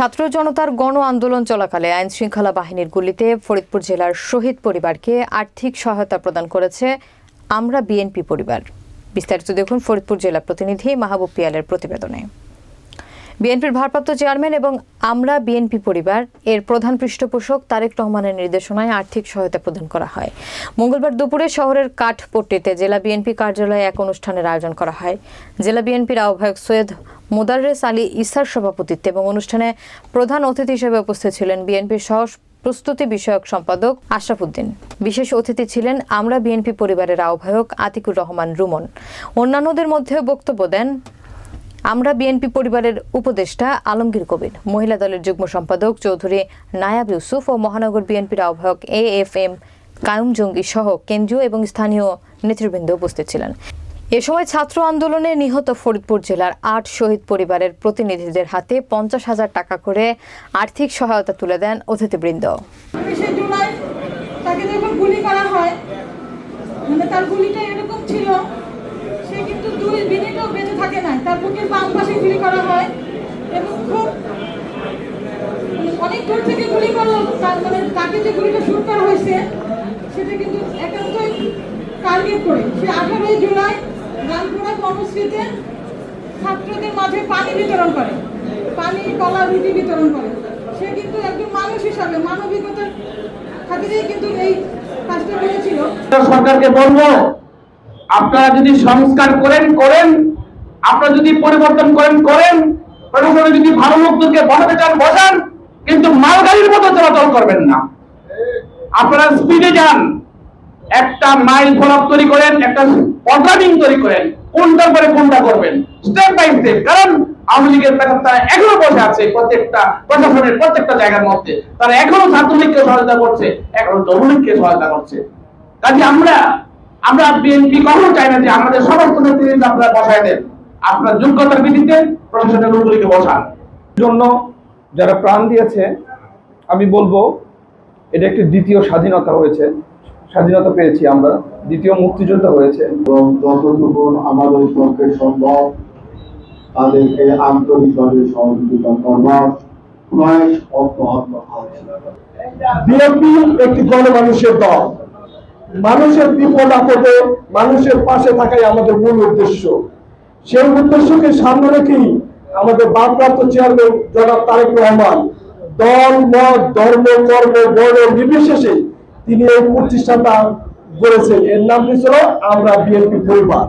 ছাত্র জনতার গণ আন্দোলন চলাকালে আইন শৃঙ্খলা বাহিনীর গুলিতে ফরিদপুর জেলার শহীদ পরিবারকে আর্থিক সহায়তা প্রদান করেছে আমরা বিএনপি পরিবার। বিস্তারিত দেখুন ফরিদপুর জেলা প্রতিনিধি মাহবুব পিয়ালের প্রতিবেদনে। বিএনপির ভারপ্রাপ্ত চেয়ারম্যান এবং আমরা বিএনপি পরিবার, এর প্রধান পৃষ্ঠপোষক তারেক রহমানের নির্দেশনায় আর্থিক সহায়তা প্রদান করা হয়। মঙ্গলবার দুপুরে শহরের কাঠপট্টিতে জেলা বিএনপি কার্যালয়ে এক অনুষ্ঠানের আয়োজন করা হয়। জেলা বিএনপির আহ্বায়ক সৈয়দ মোদাররেস আলী ইসার সভাপতিত্বে এবং অনুষ্ঠানে প্রধান অতিথি হিসেবে উপস্থিত ছিলেন বিএনপির সহ প্রস্তুতি বিষয়ক সম্পাদক আশরাফুদ্দিন বিশেষ অতিথি ছিলেন আমরা বিএনপি পরিবারের আহ্বায়ক আতিকুর রহমান রুমন। অন্যান্যদের মধ্যে বক্তব্য দেন আমরা বিএনপি পরিবারের উপদেষ্টা আলমগীর কবির, মহিলা দলের যুগ্ম সম্পাদক চৌধুরী নায়াব ইউসুফ ও মহানগর বিএনপির আহ্বায়ক এ এফ এম কায়ুম জঙ্গি সহ কেন্দ্রীয় এবং স্থানীয় নেতৃবৃন্দ উপস্থিত ছিলেন। এ সময় ছাত্র আন্দোলনে নিহত ফরিদপুর জেলার আট শহীদ পরিবারের প্রতিনিধিদের হাতে পঞ্চাশ হাজার টাকা করে আর্থিক সহায়তা তুলে দেন অতিথিবৃন্দ। তাকে গুলি করা হয় মানে তার গুলিটা এরকম ছিল সে কিন্তু দুই মিনিটও বেঁচে থাকে না তার বুকের বাম পাশে গুলি করা হয় এবং খুব অনেক দূর থেকে গুলি করল। তার মানে তাকে যে গুলিটা শুট করা হয়েছে, সেটা কিন্তু একান্তই টার্গেট করে। সে আঠারোই জুলাই রামপুরা কর্মশ্রীতে ছাত্রদের মাঝে পানি বিতরণ করে। পানি, কলা, রুটি বিতরণ করে। সে কিন্তু একজন মানুষ হিসাবে মানবিকতার খাতিরেই কিন্তু এই কাজটা করেছিল। সরকারকে বলব, আপনারা যদি সংস্কার করেন করেন। আপনারা যদি পরিবর্তন করেন করেন। প্রশাসনে যদি ভালো লোকদেরকে বসাতে চান, বসান। কিন্তু মালগাড়ির মতো চলাচল করবেন না। আপনারা স্পিডে যান। একটা মাইল ফলক তৈরি করেন, একটা প্রোগ্রামিং তৈরি করেন। কোনটার পরে কোনটা করবেন? স্টেপ বাই স্টেপ কারণ আওয়ামী লীগের তারা এখনও বসে আছে প্রত্যেকটা প্রশাসনের প্রত্যেকটা জায়গার মধ্যে। তারা এখনও ছাত্রলীগকে সহায়তা করছে, এখনও তরুণলীগকে সহায়তা করছে। কাজে আমরা আমরা বিএনপি কখনো চাই না যে আমাদের সমস্ত নেতৃত্ব আপনারা বসায় দেন। আপনার যোগ্যতার ভিত্তিতে প্রশাসনের লোকগুলিকে বসান। জন্য যারা প্রাণ দিয়েছে আমি বলব এটা একটি দ্বিতীয় স্বাধীনতা হয়েছে। স্বাধীনতা পেয়েছি আমরা। দ্বিতীয় মুক্তিযোদ্ধা হয়েছে। এবং যতটুকু আমাদের পক্ষে সম্ভব তাদেরকে আন্তরিকভাবে সহযোগিতা করবার প্রয়াস অব্যাহত আছে। বিএনপি একটি গণমানুষের দল। মানুষের বিপদ আপদে মানুষের পাশে থাকাই আমাদের মূল উদ্দেশ্য। সেই উদ্দেশ্যকে সামনে রেখেই আমাদের বামপ্রাপ্ত চেয়ারম্যান জনাব তারেক রহমান দল, মত, ধর্ম, কর্ম, বর্ণ নির্বিশেষে তিনি এই প্রতিষ্ঠাটা করেছেন এর নাম দিয়েছিল আমরা বিএনপি পরিবার।